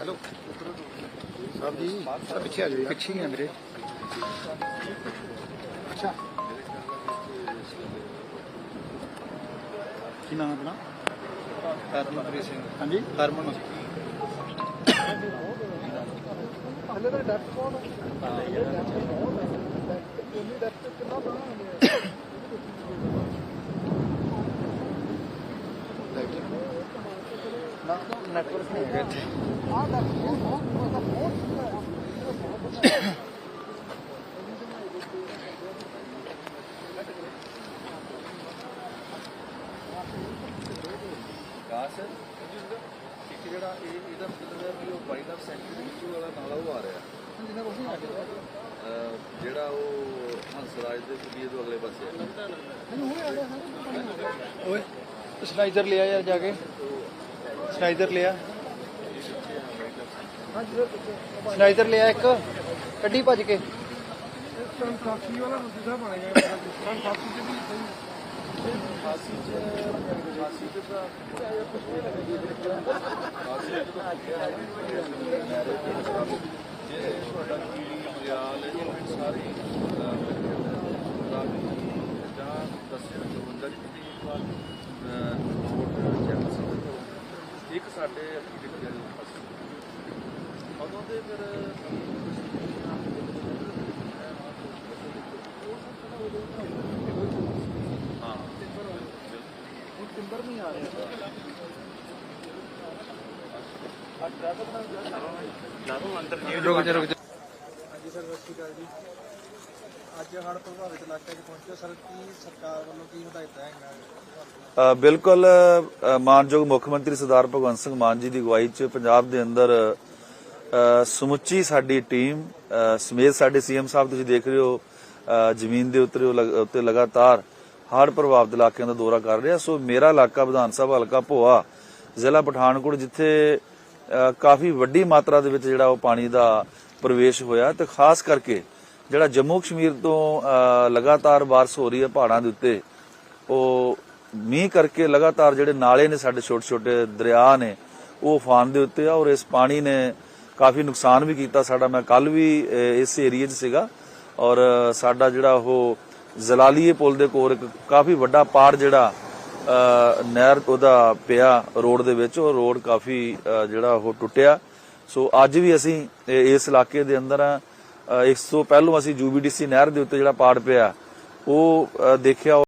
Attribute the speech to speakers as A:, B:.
A: Hello. Sahib ji ਥੋੜਾ ਪਿੱਛੇ ਆ ਜਾਓ ਪਿੱਛੇ ਹੀ ਆ ਮੇਰੇ ਅੱਛਾ। ਕੀ ਨਾਮ ਹੈ ਆਪਣਾ?
B: ਹਰਮਨਪ੍ਰੀਤ ਸਿੰਘ।
A: ਹਾਂਜੀ।
B: ਹਰਮਨ।
A: ਹਲੇ ਤਾਂ ਡੈਪਟ ਕੋਲ
B: ਨੈਟਵਰਕ ਨਹੀਂ ਹੈਗਾ ਇੱਥੇ
C: ਵਿਕਾਸ ਇੱਕ ਜਿਹੜਾ ਇਹ ਇਹਦਾ ਮਤਲਬ ਹੈ ਵੀ ਉਹ ਵਾਈਡ ਆਫ ਸੈਂਚੁਰੀ ਵਿੱਚ ਵਾਲਾ ਨਾਲਾ ਉਹ ਆ ਰਿਹਾ ਅਹ ਜਿਹੜਾ ਉਹ ਹੰਸਰਾਜ ਦੇ ਕਬੀਰ ਤੋਂ ਅਗਲੇ ਪਾਸੇ
B: ਓਏ ਸਲਾਈਜ਼ਰ ਲਿਆ ਯਾਰ ਜਾ ਕੇ। ਸਲਾਈਜ਼ਰ ਲਿਆ। ਸਲਾਈਜ਼ਰ ਲਿਆ ਇੱਕ। ਕੱਢੀ ਭੱਜ ਕੇ।
A: ਕਾਫੀ ਵਾਲਾ ਮੁੱਦਾ ਬਣ ਗਿਆ ਕਾਫੀ ਤੇ ਵੀ
C: ਫਾਸੀ ਚ ਫਾਸੀ ਚ ਤਾਂ ਫਾਸੀ ਚ ਤਾਂ ਜੇ ਤੁਹਾਡਾ ਕੀੜੀ ਮਰਿਆਲ ਇਹ ਸਾਰੀ ਜਾਂ ਦੱਸਿਆ ਜਵੰਦਾ ਜੀ ਦੀ ਵਾਰ ਇੱਕ ਸਾਡੇ ਵਾਲੀ ਫਸੀ ਉਦੋਂ ਦੇ ਫਿਰ ਹਾਂ।
A: ਟਿੰਬਰ ਨਹੀਂ ਆ ਰਿਹਾ।
B: ਰੁਕ ਜਾ ਰੁਕ ਜਾ।
A: ਹਾਂਜੀ ਸਰ ਸਤਿ ਸ਼੍ਰੀ ਅਕਾਲ ਜੀ। ਅੱਜ ਹੜ੍ਹ ਪ੍ਰਭਾਵਿਤ ਇਲਾਕੇ 'ਚ ਪਹੁੰਚੇ ਸਰ, ਕੀ ਸਰਕਾਰ ਵੱਲੋਂ ਕੀ ਹਦਾਇਤਾਂ ਹੈਗੀਆਂ
C: ਬਿਲਕੁਲ ਮਾਨਯੋਗ ਮੁੱਖ ਮੰਤਰੀ ਸਰਦਾਰ ਭਗਵੰਤ ਸਿੰਘ ਮਾਨ ਜੀ ਦੀ ਅਗਵਾਈ 'ਚ ਪੰਜਾਬ ਦੇ ਅੰਦਰ ਸਮੁੱਚੀ ਸਾਡੀ ਟੀਮ ਸਮੇਤ ਸਾਡੇ ਸੀਐਮ ਸਾਹਿਬ ਤੁਸੀਂ ਦੇਖ ਰਹੇ ਹੋ ਜ਼ਮੀਨ ਦੇ ਉੱਤੇ ਉੱਤੇ ਲਗਾਤਾਰ ਹੜ੍ਹ ਪ੍ਰਭਾਵਿਤ ਇਲਾਕਿਆਂ ਦਾ ਦੌਰਾ ਕਰ ਰਿਹਾ। ਸੋ ਮੇਰਾ ਇਲਾਕਾ ਵਿਧਾਨ ਸਭਾ ਹਲਕਾ ਭੋਆ, ਜ਼ਿਲ੍ਹਾ ਪਠਾਨਕੋਟ, ਜਿੱਥੇ ਕਾਫੀ ਵੱਡੀ ਮਾਤਰਾ ਦੇ ਵਿੱਚ ਜਿਹੜਾ ਉਹ ਪਾਣੀ ਦਾ ਪ੍ਰਵੇਸ਼ ਹੋਇਆ ਤੇ ਖਾਸ ਕਰਕੇ ਜਿਹੜਾ ਜੰਮੂ ਕਸ਼ਮੀਰ ਤੋਂ ਲਗਾਤਾਰ ਬਾਰਿਸ਼ ਹੋ ਰਹੀ ਹੈ ਪਹਾੜਾਂ ਦੇ ਉੱਤੇ, ਉਹ ਮੀਂਹ ਕਰਕੇ ਲਗਾਤਾਰ ਜਿਹੜੇ ਨਾਲੇ ਨੇ ਸਾਡੇ ਛੋਟੇ ਛੋਟੇ ਦਰਿਆ ਨੇ, ਉਹ ਉਫਾਨ ਦੇ ਉੱਤੇ ਆ ਔਰ ਇਸ ਪਾਣੀ ਨੇ ਕਾਫੀ ਨੁਕਸਾਨ ਵੀ ਕੀਤਾ ਸਾਡਾ। ਮੈਂ ਕੱਲ ਵੀ ਇਸ ਏਰੀਏ 'ਚ ਸੀਗਾ ਔਰ ਸਾਡਾ ਜਿਹੜਾ ਉਹ ਜ਼ਲਾਲੀਏ ਪੁਲ ਦੇ ਕੋਲ ਇੱਕ ਕਾਫੀ ਵੱਡਾ ਪਾੜ ਜਿਹੜਾ ਨਹਿਰ ਉਹਦਾ ਪਿਆ ਰੋਡ ਦੇ ਵਿੱਚ, ਉਹ ਰੋਡ ਕਾਫੀ ਜਿਹੜਾ ਉਹ ਟੁੱਟਿਆ। ਸੋ ਅੱਜ ਵੀ ਅਸੀਂ ਇਸ ਇਲਾਕੇ ਦੇ ਅੰਦਰ ਆ ਅਹ, ਇਸ ਤੋਂ ਪਹਿਲਾਂ ਅਸੀਂ ਯੂਬੀਡੀਸੀ ਨਹਿਰ ਦੇ ਉੱਤੇ ਜਿਹੜਾ ਪਾੜ ਪਿਆ ਉਹ ਦੇਖਿਆ